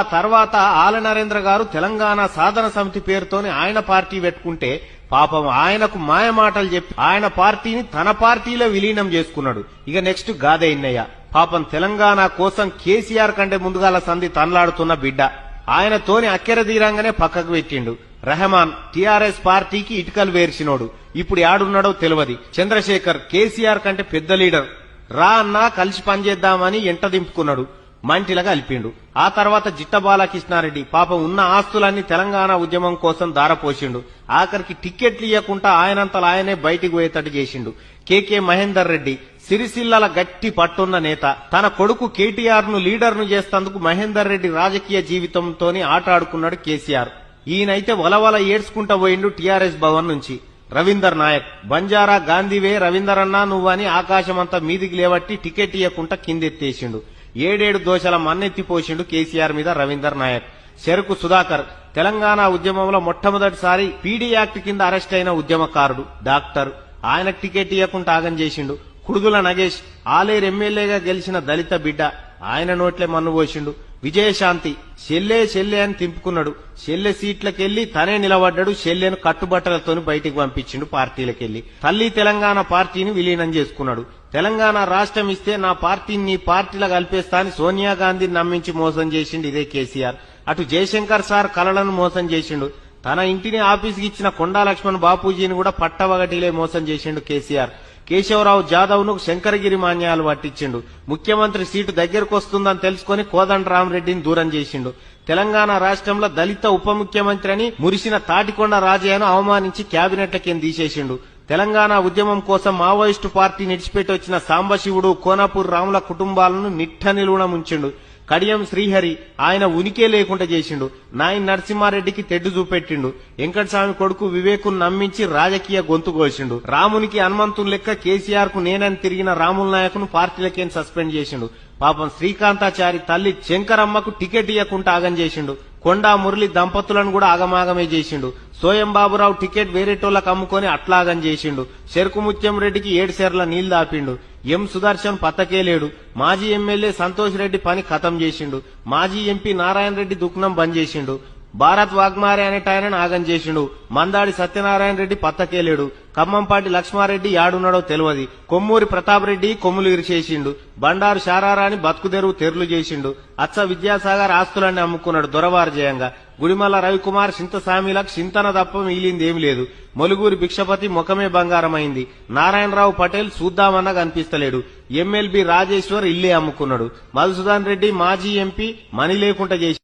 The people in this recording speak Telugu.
ఆ తర్వాత ఆల నరేంద్ర గారు తెలంగాణ సాధన సమితి పేరుతోని ఆయన పార్టీ పెట్టుకుంటే పాపం ఆయనకు మాయమాటలు చెప్పి ఆయన పార్టీని తన పార్టీలో విలీనం చేసుకున్నాడు. ఇక నెక్స్ట్ గాదే ఇన్నయ్య. పాపం తెలంగాణ కోసం కేసీఆర్ కంటే ముందుగాల సంధి తనలాడుతున్న బిడ్డ. ఆయనతోని అక్కెర తీరంగానే పక్కకు పెట్టిండు. రెహమాన్ టిఆర్ఎస్ పార్టీకి ఇటుకలు వేర్చినోడు. ఇప్పుడు యాడున్నాడో తెలియదు చంద్రశేఖర్ కేసీఆర్ కంటే పెద్ద లీడర్. రా అన్నా కలిసి పనిచేద్దామని ఎంట దింపుకున్నాడు. మంటిలగా అలిపిండు ఆ తర్వాత జిట్ట బాలకృష్ణారెడ్డి పాపం ఉన్న ఆస్తులన్నీ తెలంగాణ ఉద్యమం కోసం దారపోసిండు. ఆఖరికి టిక్కెట్లు ఇవ్వకుండా ఆయనంతలా ఆయనే బయటికి పోయేటట్టు చేసిండు. కేకే మహేందర్ రెడ్డి సిరిసిల్లల గట్టి పట్టున్న నేత. తన కొడుకు కేటీఆర్ను లీడర్ను చేస్తందుకు మహేందర్ రెడ్డి రాజకీయ జీవితంతోని ఆట ఆడుకున్నాడు కేసీఆర్. ఈయనైతే వలవల ఏడ్చుకుంటా పోయిండు టీఆర్ఎస్ భవన్ నుంచి. రవీందర్ నాయక్ బంజారా గాంధీవే రవీందర్ అన్నా నువ్వని ఆకాశమంతా మీదికి లేవట్టి టికెట్ ఇవ్వకుండా కిందెత్తేసిండు. ఏడేడు దోషల మన్నెత్తిపోసిండు కేసీఆర్ మీద రవీందర్ నాయక్. చెరుకు సుధాకర్ తెలంగాణ ఉద్యమంలో మొట్టమొదటిసారి పీడీ యాక్ట్ కింద అరెస్ట్ అయిన ఉద్యమకారుడు డాక్టర్. ఆయనకు టికెట్ ఇవ్వకుండా ఆగం చేసిండు. కుడుదుల నగేష్ ఆలేరు ఎమ్మెల్యేగా గెలిచిన దళిత బిడ్డ. ఆయన నోట్లే మన్ను పోసిండు విజయశాంతి షెల్లే షెల్లే అని తింపుకున్నాడు. షెల్లె సీట్లకెళ్ళి తనే నిలబడ్డాడు. షెల్లెను కట్టుబట్టలతోని బయటికి పంపించిండు పార్టీలకెళ్ళి తల్లి తెలంగాణ పార్టీని విలీనం చేసుకున్నాడు. తెలంగాణ రాష్ట్రం ఇస్తే నా పార్టీని నీ పార్టీలో కలిపేస్తా అని సోనియా గాంధీని నమ్మించి మోసం చేసిండు ఇదే కేసీఆర్. అటు జయశంకర్ సార్ కలలను మోసం చేసిండు. తన ఇంటిని ఆఫీస్కి ఇచ్చిన కొండా లక్ష్మణ్ బాపూజీని కూడా పట్టవగటిలే మోసం చేసిండు కేసీఆర్. కేశవరావు జాదవ్ను శంకరగిరి మాన్యాలు పట్టించిండు. ముఖ్యమంత్రి సీటు దగ్గరకు వస్తుందని తెలుసుకుని కోదండరామరెడ్డిని దూరం చేసిండు. తెలంగాణ రాష్ట్రంలో దళిత ఉప ముఖ్యమంత్రి అని మురిసిన తాటికొండ రాజయ్యను అవమానించి క్యాబినెట్లకేం తీసేసిండు. తెలంగాణ ఉద్యమం కోసం మావోయిస్టు పార్టీ నిడిచిపెట్టి వచ్చిన సాంబశివుడు కోనాపూర్ రాముల కుటుంబాలను నిట్ట నిలువున ముంచిండు. కడియం శ్రీహరి ఆయన ఉనికే లేకుండా చేసిండు. నాయన్ నరసింహారెడ్డికి తెడ్డు చూపెట్టిండు. వెంకటస్వామి కొడుకు వివేకును నమ్మించి రాజకీయ గొంతు కోసిండు. రామునికి హనుమంతుని లెక్క కేసీఆర్కు నేనని తిరిగిన రాముల నాయకును పార్టీలకేం సస్పెండ్ చేసిండు. పాపం శ్రీకాంతాచారి తల్లి శంకరమ్మకు టికెట్ ఇవ్వకుండా ఆగం చేసిండు. కొండా మురళి దంపతులను కూడా ఆగమాగమే చేసిండు. సోయం బాబురావు టికెట్ వేరేటోళ్ళకి అమ్ముకొని అట్లాగని చేసిండు. చెరుకుముత్యం రెడ్డికి ఏడు సేర్ల నీళ్ళు దాపిండు. ఎం సుదర్శన్ పతకేలేడు మాజీ ఎమ్మెల్యే సంతోష్ రెడ్డి పని ఖతం చేసిండు. మాజీ ఎంపీ నారాయణ రెడ్డి దుఃఖనం బంద్ చేసిండు. భారత్ వాగ్మారే అనే ఆయన ఆగం చేసిండు. మందాడి సత్యనారాయణ రెడ్డి పత్తకేలేడు. ఖమ్మంపాటి లక్ష్మారెడ్డి యాడున్నాడో తెలియదు కొమ్మూరి ప్రతాప్ రెడ్డి కొమ్ములు ఇరిచేసిండు బండారు శారారాని బతుకుదెరువు తెరులు చేసిండు. అచ్చ విద్యాసాగర్ ఆస్తులన్నీ అమ్ముకున్నాడు దొరవారు జయంగా. గుడిమల్ల రవికుమార్ సింతసామిలకు సింతన తప్ప మిగిలింది ఏమి లేదు. మొలుగూరి భిక్షపతి ముఖమే బంగారమైంది. నారాయణరావు పటేల్ చూద్దామన్నా కనిపిస్తలేడు. ఎమ్మెల్బీ రాజేశ్వర్ ఇల్లే అమ్ముకున్నాడు. మధుసూదన్ రెడ్డి మాజీ ఎంపీ మనీ లేకుండా చేసి